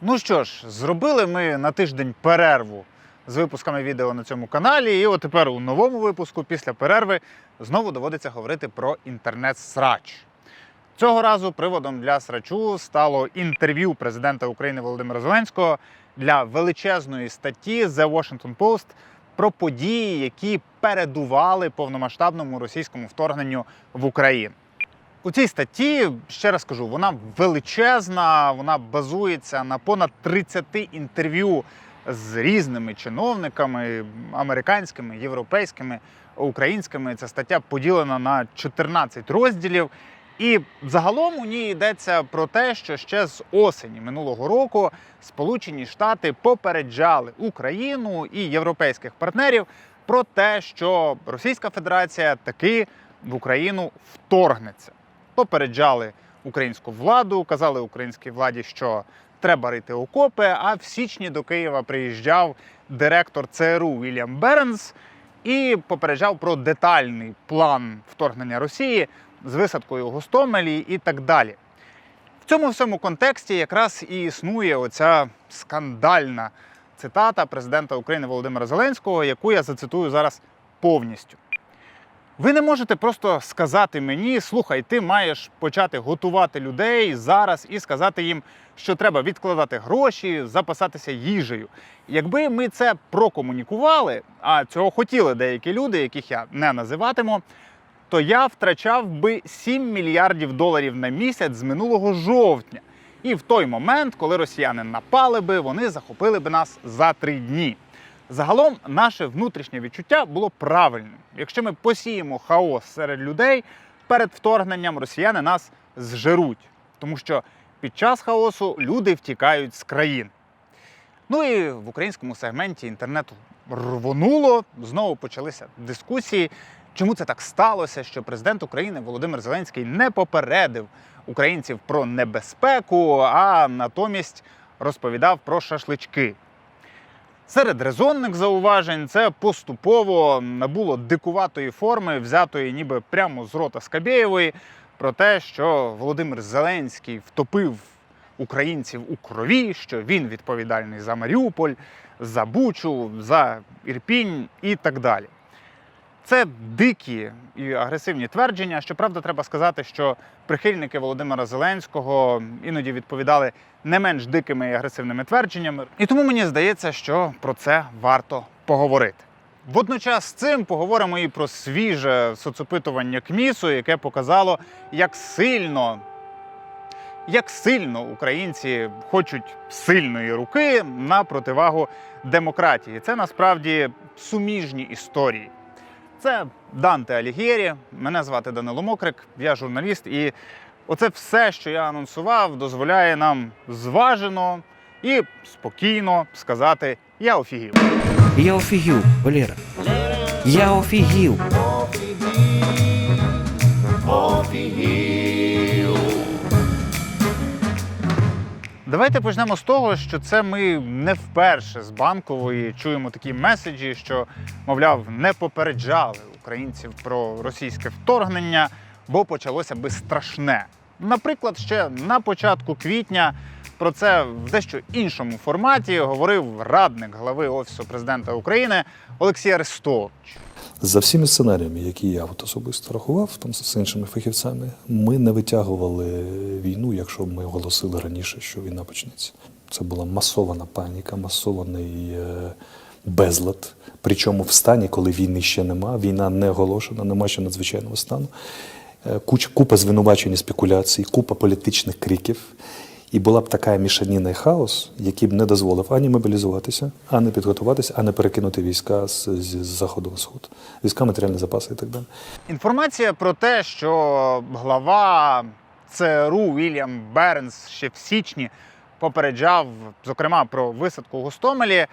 Ну що ж, зробили ми на тиждень перерву з випусками відео на цьому каналі. І от тепер у новому випуску, після перерви, знову доводиться говорити про інтернет-срач. Цього разу приводом для срачу стало інтерв'ю президента України Володимира Зеленського для величезної статті The Washington Post про події, які передували повномасштабному російському вторгненню в Україну. У цій статті, ще раз кажу, вона величезна, вона базується на понад 30 інтерв'ю з різними чиновниками, американськими, європейськими, українськими. Ця стаття поділена на 14 розділів. І загалом у ній йдеться про те, що ще з осені минулого року Сполучені Штати попереджали Україну і європейських партнерів про те, що Російська Федерація таки в Україну вторгнеться. Попереджали українську владу, казали українській владі, що треба рити окопи. А в січні до Києва приїжджав директор ЦРУ Вільям Бернс і попереджав про детальний план вторгнення Росії з висадкою Гостомелі і так далі. В цьому всьому контексті якраз і існує оця скандальна цитата президента України Володимира Зеленського, яку я зацитую зараз повністю. Ви не можете просто сказати мені, слухай, ти маєш почати готувати людей зараз і сказати їм, що треба відкладати гроші, запасатися їжею. Якби ми це прокомунікували, а цього хотіли деякі люди, яких я не називатиму, то я втрачав би 7 мільярдів доларів на місяць з минулого жовтня. І в той момент, коли росіяни напали би, вони захопили би нас за три дні. Загалом наше внутрішнє відчуття було правильним. Якщо ми посіємо хаос серед людей, перед вторгненням росіяни нас зжеруть, тому що під час хаосу люди втікають з країн. Ну і в українському сегменті інтернету рвонуло, знову почалися дискусії. Чому це так сталося, що президент України Володимир Зеленський не попередив українців про небезпеку, а натомість розповідав про шашлички? Серед резонних зауважень це поступово набуло дикуватої форми, взятої ніби прямо з рота Скабєєвої, про те, що Володимир Зеленський втопив українців у крові, що він відповідальний за Маріуполь, за Бучу, за Ірпінь і так далі. Це дикі і агресивні твердження. Щоправда, треба сказати, що прихильники Володимира Зеленського іноді відповідали не менш дикими і агресивними твердженнями. І тому мені здається, що про це варто поговорити. Водночас з цим поговоримо і про свіже соцопитування КМІСу, яке показало, як сильно, як сильно українці хочуть сильної руки на противагу демократії. Це насправді суміжні історії. Це Данте Алігєрі. Мене звати Данило Мокрик, я журналіст. І оце все, що я анонсував, дозволяє нам зважено і спокійно сказати: я офігів. Я офігів, Валера. Я офігів. Давайте почнемо з того, що це ми не вперше з банкової чуємо такі меседжі, що, мовляв, не попереджали українців про російське вторгнення, бо почалося би страшне. Наприклад, ще на початку квітня про це в дещо іншому форматі говорив радник глави Офісу президента України Олексій Арестович. За всіми сценаріями, які я от особисто рахував там з іншими фахівцями, ми не витягували війну, якщо ми оголосили раніше, що війна почнеться. Це була масована паніка, масований е, безлад. Причому в стані, коли війни ще нема, війна не оголошена, нема ще надзвичайного стану. Е, купа звинувачень і спекуляцій, купа політичних криків. І була б така мішаніна і хаос, який б не дозволив ані мобілізуватися, ані підготуватися, ані перекинути війська з, з, заходу на сход. Війська, матеріальні запаси і так далі. Інформація про те, що глава ЦРУ Вільям Бернс ще в січні попереджав, зокрема, про висадку у Гостомелі,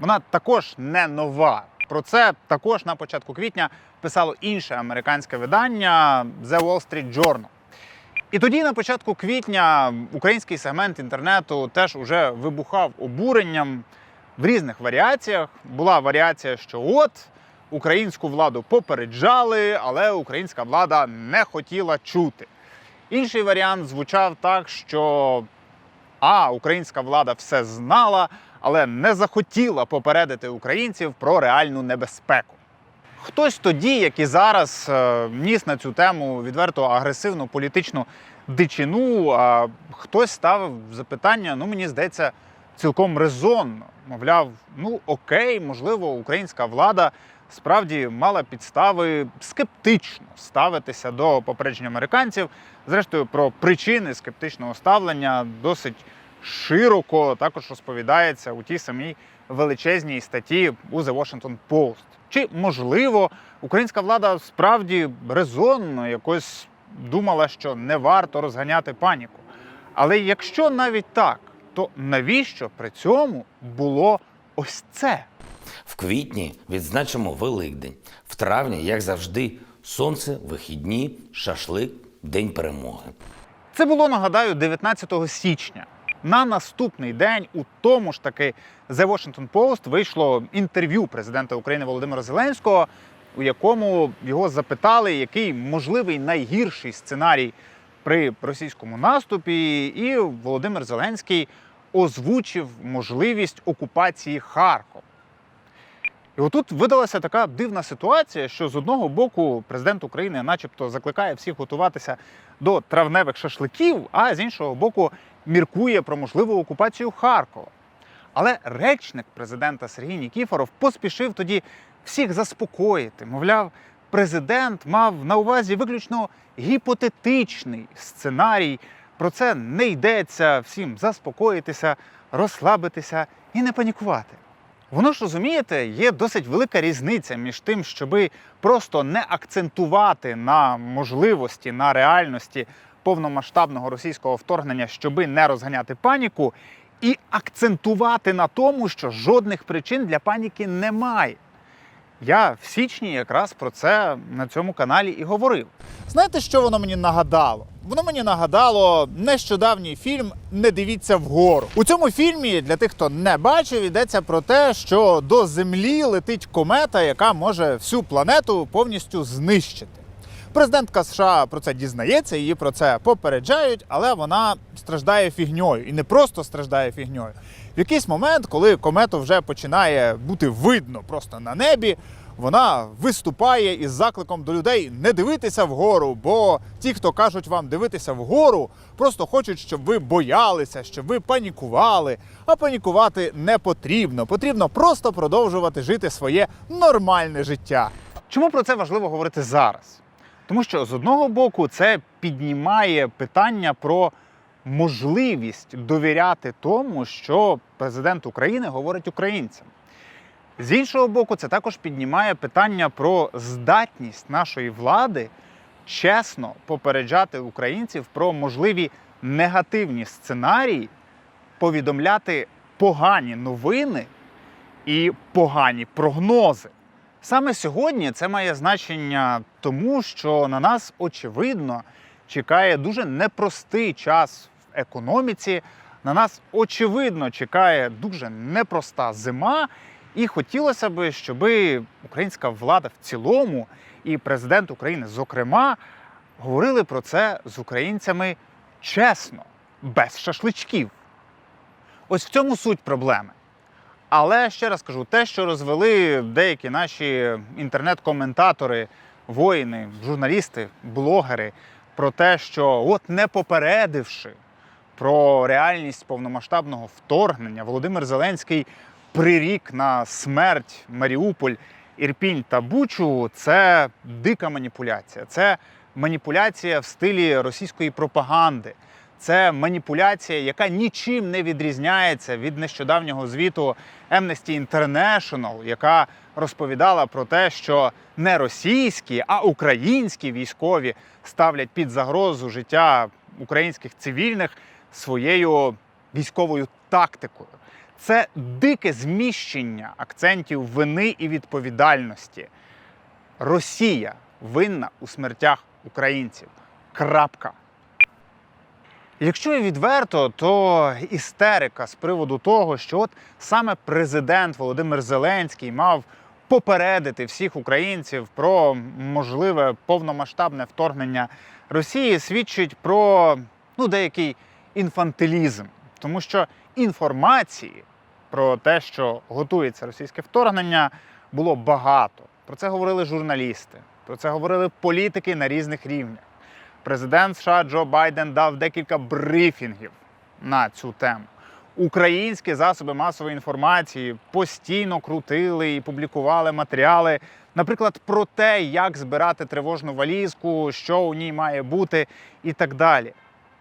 вона також не нова. Про це також на початку квітня писало інше американське видання The Wall Street Journal. І тоді, на початку квітня, український сегмент інтернету теж уже вибухав обуренням в різних варіаціях. Була варіація, що от українську владу попереджали, але українська влада не хотіла чути. Інший варіант звучав так, що А українська влада все знала, але не захотіла попередити українців про реальну небезпеку. Хтось тоді, як і зараз, е, ніс на цю тему відверто агресивну політичну дичину, а хтось ставив запитання, ну мені здається, цілком резонно. Мовляв, ну окей, можливо, українська влада справді мала підстави скептично ставитися до попереджень американців. Зрештою, про причини скептичного ставлення досить широко також розповідається у тій самій величезній статті у The Washington Post. Чи можливо українська влада справді резонно якось думала, що не варто розганяти паніку? Але якщо навіть так, то навіщо при цьому було ось це? В квітні відзначимо Великдень. В травні, як завжди, сонце, вихідні, шашлик, День перемоги. Це було, нагадаю, 19 січня. На наступний день у тому ж таки The Washington Post вийшло інтерв'ю президента України Володимира Зеленського, у якому його запитали, який можливий найгірший сценарій при російському наступі, і Володимир Зеленський озвучив можливість окупації Харкова. І отут видалася така дивна ситуація, що з одного боку президент України, начебто, закликає всіх готуватися до травневих шашликів, а з іншого боку, міркує про можливу окупацію Харкова. Але речник президента Сергій Нікіфоров поспішив тоді всіх заспокоїти. Мовляв, президент мав на увазі виключно гіпотетичний сценарій. Про це не йдеться всім заспокоїтися, розслабитися і не панікувати. Воно ж розумієте, є досить велика різниця між тим, щоби просто не акцентувати на можливості, на реальності повномасштабного російського вторгнення, щоби не розганяти паніку, і акцентувати на тому, що жодних причин для паніки немає. Я в січні якраз про це на цьому каналі і говорив. Знаєте, що воно мені нагадало? Воно мені нагадало нещодавній фільм Не дивіться вгору. У цьому фільмі, для тих, хто не бачив, йдеться про те, що до Землі летить комета, яка може всю планету повністю знищити. Президентка США про це дізнається, її про це попереджають, але вона страждає фігньою і не просто страждає фігньою. В якийсь момент, коли комету вже починає бути видно просто на небі, вона виступає із закликом до людей не дивитися вгору, бо ті, хто кажуть вам дивитися вгору, просто хочуть, щоб ви боялися, щоб ви панікували. А панікувати не потрібно. Потрібно просто продовжувати жити своє нормальне життя. Чому про це важливо говорити зараз? Тому що з одного боку це піднімає питання про можливість довіряти тому, що президент України говорить українцям. З іншого боку, це також піднімає питання про здатність нашої влади чесно попереджати українців про можливі негативні сценарії, повідомляти погані новини і погані прогнози. Саме сьогодні це має значення тому, що на нас очевидно чекає дуже непростий час в економіці. На нас очевидно чекає дуже непроста зима, і хотілося б, щоб українська влада в цілому і президент України, зокрема, говорили про це з українцями чесно, без шашличків. Ось в цьому суть проблеми. Але ще раз кажу, те, що розвели деякі наші інтернет-коментатори, воїни, журналісти, блогери про те, що от не попередивши про реальність повномасштабного вторгнення, Володимир Зеленський прирік на смерть Маріуполь, Ірпінь та Бучу, це дика маніпуляція. Це маніпуляція в стилі російської пропаганди. Це маніпуляція, яка нічим не відрізняється від нещодавнього звіту Amnesty International, яка розповідала про те, що не російські, а українські військові ставлять під загрозу життя українських цивільних своєю військовою тактикою. Це дике зміщення акцентів вини і відповідальності. Росія винна у смертях українців. Крапка. Якщо і відверто, то істерика з приводу того, що от саме президент Володимир Зеленський мав попередити всіх українців про можливе повномасштабне вторгнення Росії, свідчить про ну, деякий інфантилізм. тому що інформації про те, що готується російське вторгнення, було багато. Про це говорили журналісти, про це говорили політики на різних рівнях. Президент США Джо Байден дав декілька брифінгів на цю тему. Українські засоби масової інформації постійно крутили і публікували матеріали, наприклад, про те, як збирати тривожну валізку, що у ній має бути, і так далі.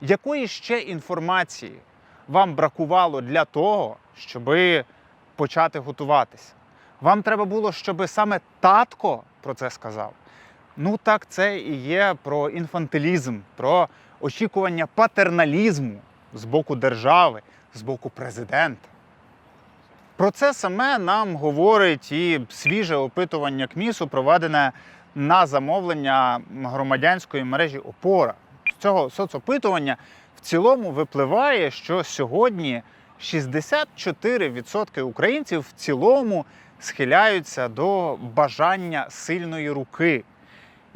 Якої ще інформації вам бракувало для того, щоби почати готуватися? Вам треба було, щоб саме татко про це сказав. Ну так це і є про інфантилізм, про очікування патерналізму з боку держави, з боку президента. Про це саме нам говорить і свіже опитування КМІСу, проведене на замовлення громадянської мережі Опора. З цього соцопитування в цілому випливає, що сьогодні 64% українців в цілому схиляються до бажання сильної руки.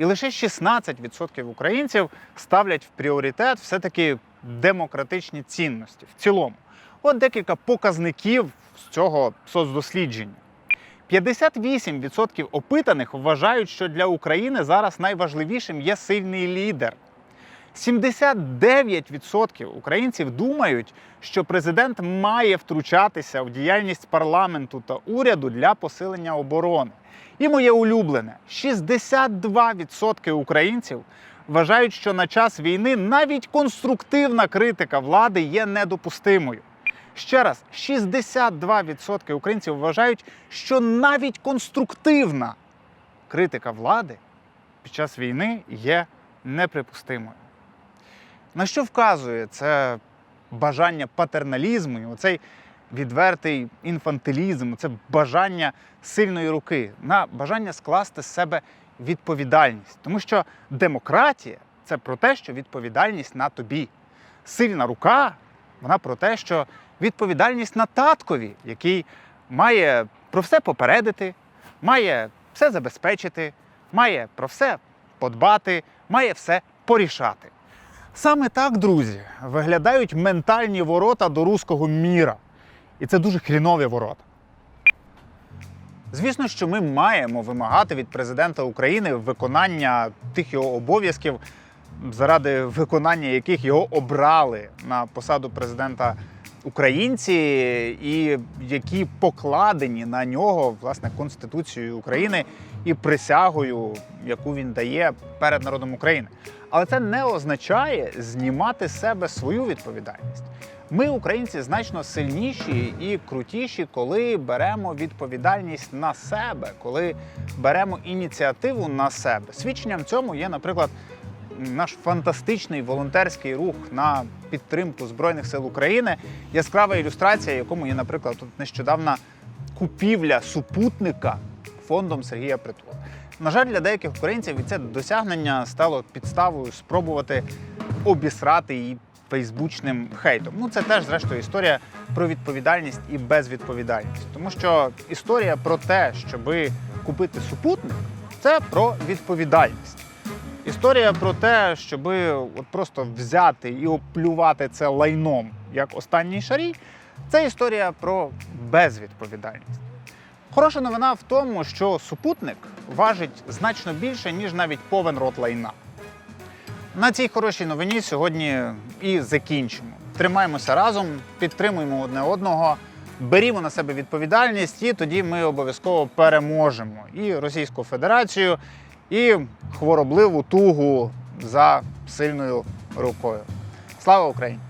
І лише 16% українців ставлять в пріоритет все-таки демократичні цінності в цілому. От декілька показників з цього соцдослідження. 58% опитаних вважають, що для України зараз найважливішим є сильний лідер. 79% українців думають, що президент має втручатися в діяльність парламенту та уряду для посилення оборони. І моє улюблене: 62% українців вважають, що на час війни навіть конструктивна критика влади є недопустимою. Ще раз, 62% українців вважають, що навіть конструктивна критика влади під час війни є неприпустимою. На що вказує це бажання патерналізму, і оцей відвертий інфантилізм, це бажання сильної руки, на бажання скласти з себе відповідальність. Тому що демократія це про те, що відповідальність на тобі. Сильна рука вона про те, що відповідальність на таткові, який має про все попередити, має все забезпечити, має про все подбати, має все порішати. Саме так, друзі, виглядають ментальні ворота до руського міра. І це дуже хрінові ворота. Звісно, що ми маємо вимагати від президента України виконання тих його обов'язків, заради виконання яких його обрали на посаду президента українці, і які покладені на нього власне Конституцією України і присягою, яку він дає перед народом України. Але це не означає знімати з себе свою відповідальність. Ми, українці, значно сильніші і крутіші, коли беремо відповідальність на себе, коли беремо ініціативу на себе. Свідченням цьому є, наприклад, наш фантастичний волонтерський рух на підтримку Збройних сил України. Яскрава ілюстрація, якому є, наприклад, тут нещодавна купівля супутника фондом Сергія Притула. На жаль, для деяких українців і це досягнення стало підставою спробувати обісрати її фейсбучним хейтом. Ну це теж, зрештою, історія про відповідальність і безвідповідальність. Тому що історія про те, щоби купити супутник, це про відповідальність. Історія про те, щоб от просто взяти і оплювати це лайном як останній шарій, це історія про безвідповідальність. Хороша новина в тому, що супутник важить значно більше, ніж навіть повен рот лайна. На цій хорошій новині сьогодні і закінчимо. Тримаємося разом, підтримуємо одне одного, берімо на себе відповідальність, і тоді ми обов'язково переможемо і Російську Федерацію, і хворобливу тугу за сильною рукою. Слава Україні!